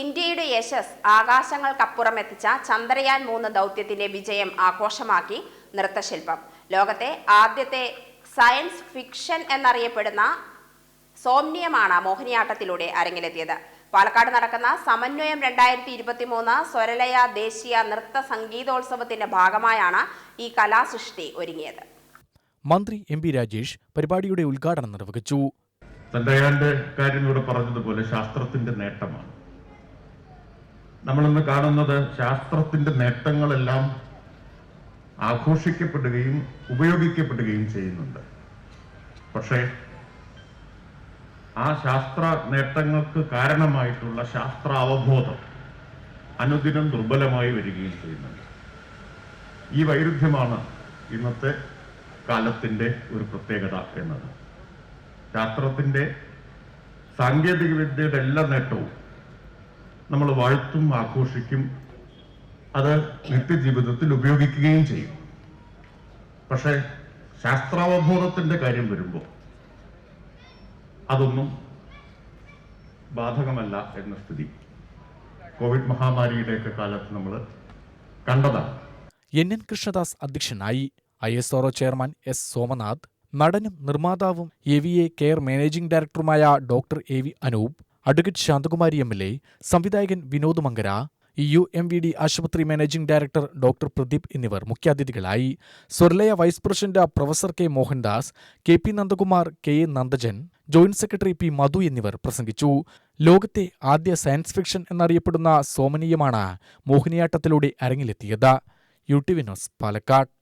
ഇന്ത്യയുടെ യശസ് ആകാശങ്ങൾക്കപ്പുറം എത്തിച്ച ചന്ദ്രയാൻ മൂന്ന് ദൗത്യത്തിന്റെ വിജയം ആഘോഷമാക്കി നൃത്തശില്പം. ലോകത്തെ ആദ്യത്തെ സയൻസ് ഫിക്ഷൻ എന്നറിയപ്പെടുന്ന സോംനിയമാണ് മോഹിനിയാട്ടത്തിലൂടെ അരങ്ങിലെത്തിയത്. പാലക്കാട് നടക്കുന്ന സമന്വയം രണ്ടായിരത്തി ഇരുപത്തി മൂന്ന് സ്വരലയ ദേശീയ നൃത്ത സംഗീതോത്സവത്തിന്റെ ഭാഗമായാണ് ഈ കലാസൃഷ്ടി ഒരുങ്ങിയത്. മന്ത്രി എം പി രാജേഷ് പരിപാടിയുടെ ഉദ്ഘാടനം നിർവഹിച്ചു. തന്റെ കാര്യം ഇവിടെ പറഞ്ഞതുപോലെ ശാസ്ത്രത്തിന്റെ നേട്ടമാണ്. നമ്മളിന്ന് കാണുന്നത് ശാസ്ത്രത്തിന്റെ നേട്ടങ്ങളെല്ലാം ആഘോഷിക്കപ്പെടുകയും ഉപയോഗിക്കപ്പെടുകയും ചെയ്യുന്നുണ്ട്. പക്ഷേ ആ ശാസ്ത്ര നേട്ടങ്ങൾക്ക് കാരണമായിട്ടുള്ള ശാസ്ത്ര അവബോധം അനുദിനം ദുർബലമായി വരികയും ചെയ്യുന്നുണ്ട്. ഈ വൈരുദ്ധ്യമാണ് ഇന്നത്തെ കാലത്തിന്റെ ഒരു പ്രത്യേകത എന്നത്. ശാസ്ത്രത്തിന്റെ സാങ്കേതികവിദ്യയുടെ എല്ലാ നേട്ടവും നമ്മൾ വാഴ്ത്തും ആഘോഷിക്കും. അത് നിത്യജീവിതത്തിൽ ഉപയോഗിക്കുകയും ചെയ്യും. പക്ഷേ ശാസ്ത്രാവബോധത്തിന്റെ കാര്യം വരുമ്പോൾ അതൊന്നും ബാധകമല്ല എന്ന സ്ഥിതി. കോവിഡ് മഹാമാരിയുടെയൊക്കെ കാലത്ത് നമ്മൾ കണ്ടതാണ്. എൻ എൻ കൃഷ്ണദാസ് അധ്യക്ഷനായി I S R O chairman S Somanath നടനും നിർമ്മാതാവും A V A care managing ഡയറക്ടറുമായ doctor A V Anoop advocate Shanthakumari M L A സംവിധായകൻ Vinod Mankara U M V D ആശുപത്രി മാനേജിംഗ് ഡയറക്ടർ ഡോക്ടർ പ്രദീപ് എന്നിവർ മുഖ്യാതിഥികളായി. Swaralaya vice president professor K Mohandas K P Nandakumar K A Nandajan joint secretary P Madhu എന്നിവർ പ്രസംഗിച്ചു. ലോകത്തെ ആദ്യ science fiction എന്നറിയപ്പെടുന്ന സോമനീയമാണ് മോഹിനിയാട്ടത്തിലൂടെ അരങ്ങിലെത്തിയത്. U T Vinos Palakkad.